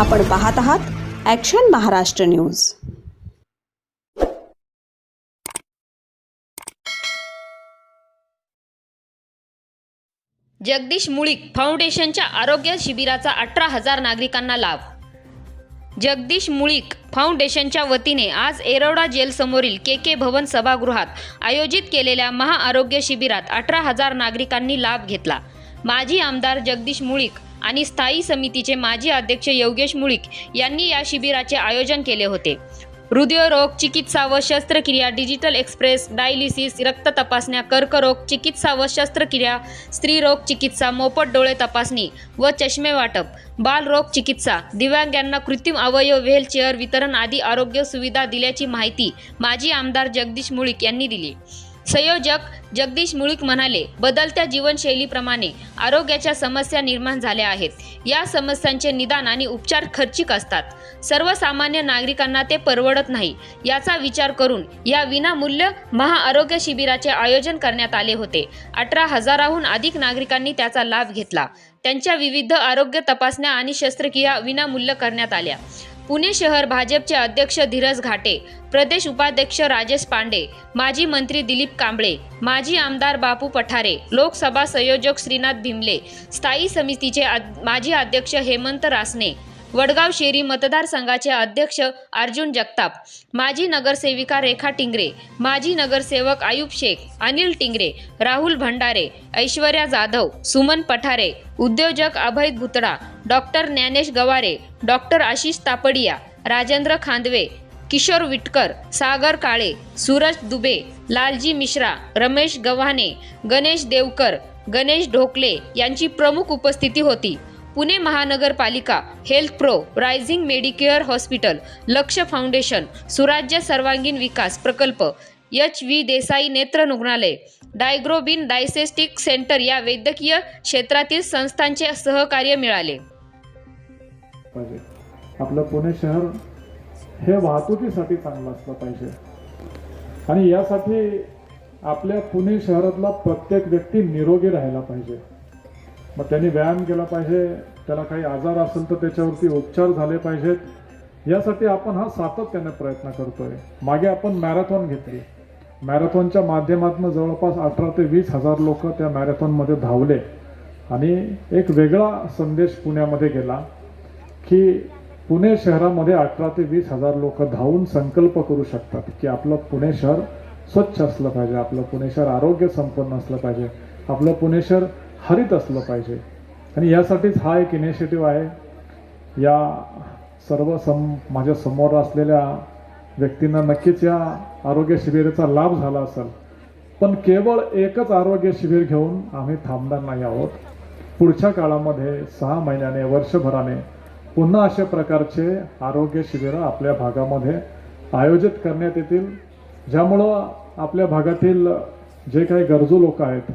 आपण पाहत आहात ॲक्शन महाराष्ट्र न्यूज जगदीश मुळीक फाउंडेशनच्या आरोग्य शिबिराचा अठरा हजार नागरिकांना लाभ. जगदीश मुळीक फाउंडेशनच्या वतीने आज एरोडा जेलसमोरील के के भवन सभागृहात आयोजित केलेल्या महाआरोग्य शिबिरात अठरा हजार नागरिकांनी लाभ घेतला. माजी आमदार जगदीश मुळीक आणि स्थायी समितीचे माजी अध्यक्ष योगेश मुळीक यांनी या शिबिराचे आयोजन केले होते. हृदयरोग चिकित्सा व शस्त्रक्रिया डिजिटल एक्सप्रेस डायलिसिस रक्त तपासण्या कर्करोग चिकित्सा व शस्त्रक्रिया स्त्रीरोग चिकित्सा मोफत डोळे तपासणी व चष्मे वाटप बालरोग चिकित्सा दिव्यांगांना कृत्रिम अवयव व्हेलचेअर वितरण आदी आरोग्य सुविधा दिल्याची माहिती माजी आमदार जगदीश मुळीक यांनी दिली. संयोजक जगदीश मुळीक म्हणाले बदलत्या जीवनशैलीप्रमाणे आरोग्याच्या समस्या निर्माण झाल्या आहेत. या समस्यांचे निदान आणि उपचार खर्चिक असतात. सर्वसामान्य नागरिकांना ते परवडत नाही. याचा विचार करून या विनामूल्य महाआरोग्य शिबिराचे आयोजन करण्यात आले होते. अठरा हजाराहून अधिक नागरिकांनी त्याचा लाभ घेतला. त्यांच्या विविध आरोग्य तपासण्या आणि शस्त्रक्रिया विनामूल्य करण्यात आल्या. पुणे शहर भाजपचे अध्यक्ष धीरज घाटे प्रदेश उपाध्यक्ष राजेश पांडे माजी मंत्री दिलीप कांबळे माजी आमदार बापू पठारे लोकसभा संयोजक श्रीनाथ भिमले स्थायी समितीचे माजी अध्यक्ष हेमंत रासने वडगाव शेरी मतदारसंघाचे अध्यक्ष अर्जुन जगताप माजी नगरसेविका रेखा टिंगरे माजी नगरसेवक आयुब शेख अनिल टिंगरे राहुल भंडारे ऐश्वर्या जाधव सुमन पठारे उद्योजक अभय भुतडा डॉक्टर ज्ञानेश गवारे डॉक्टर आशिष तापडिया राजेंद्र खांदवे किशोर विटकर सागर काळे सूरज दुबे लालजी मिश्रा रमेश गव्हाणे गणेश देवकर गणेश ढोकले यांची प्रमुख उपस्थिती होती. पुणे महानगरपालिका health pro rising medicare hospital Laksh foundation सुराज्य सर्वांगीण विकास प्रकल्प एच व्ही देसाई नेत्र रुग्णालय डायग्रोबिन डायसेस्टिक सेंटर या वैद्यकीय क्षेत्रातील संस्थांचे सहकार्य मिळाले. पाहिजे. आपलं पुणे शहर हे वाहतुकीसाठी चांगलं असलं पाहिजे. आणि यासाठी आपल्या पुणे शहरातला प्रत्येक व्यक्ती निरोगी राहायला पाहिजे. मग त्यांनी व्यायाम केला पाहिजे त्याला काही आजार असेल तर त्याच्यावरती उपचार झाले पाहिजेत. यासाठी आपण हा सातत्याने प्रयत्न करतोय. मागे आपण मॅरेथॉन घेतली. मॅरेथॉनच्या माध्यमातून जवळपास अठरा ते वीस हजार लोक त्या मॅरेथॉनमध्ये धावले. आणि एक वेगळा संदेश पुण्यामध्ये गेला की पुणे शहरामध्ये अठरा ते वीस हजार लोक धावून संकल्प करू शकतात की आपलं पुणे शहर स्वच्छ असलं पाहिजे आपलं पुणे शहर आरोग्य संपन्न असलं पाहिजे. आपलं पुणे शहर हरित असलं पाहिजे. आणि यासाठीच हा एक इनिशिएटिव्ह आहे. या सर्व सम माझ्यासमोर असलेल्या व्यक्तींना नक्कीच या आरोग्य शिबिराचा लाभ झाला असेल. पण केवळ एकच आरोग्य शिबिर घेऊन आम्ही थांबणार नाही आहोत. पुढच्या काळामध्ये सहा महिन्याने वर्षभराने पुन्हा अशा प्रकारचे आरोग्य शिबिरं आपल्या भागामध्ये आयोजित करण्यात येतील. ज्यामुळं आपल्या भागातील जे काही गरजू लोक आहेत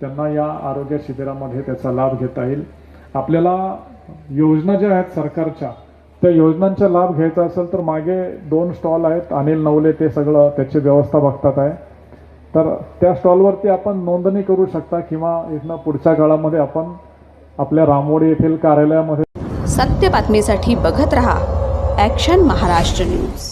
त्यांना या आरोग्य शिबिरामध्ये त्याचा लाभ घेता येईल. आपल्याला योजना ज्या आहेत सरकारच्या त्या योजनांचा लाभ घ्यायचा असेल तर मागे दोन स्टॉल आहेत अनिल नवले ते सगळं त्याची व्यवस्था बघतात आहे. तर त्या स्टॉलवरती आपण नोंदणी करू शकता किंवा इथनं पुढच्या काळामध्ये आपण आपल्या रामवाडी येथील कार्यालयामध्ये सत्य बातमीसाठी बघत रहा ॲक्शन महाराष्ट्र न्यूज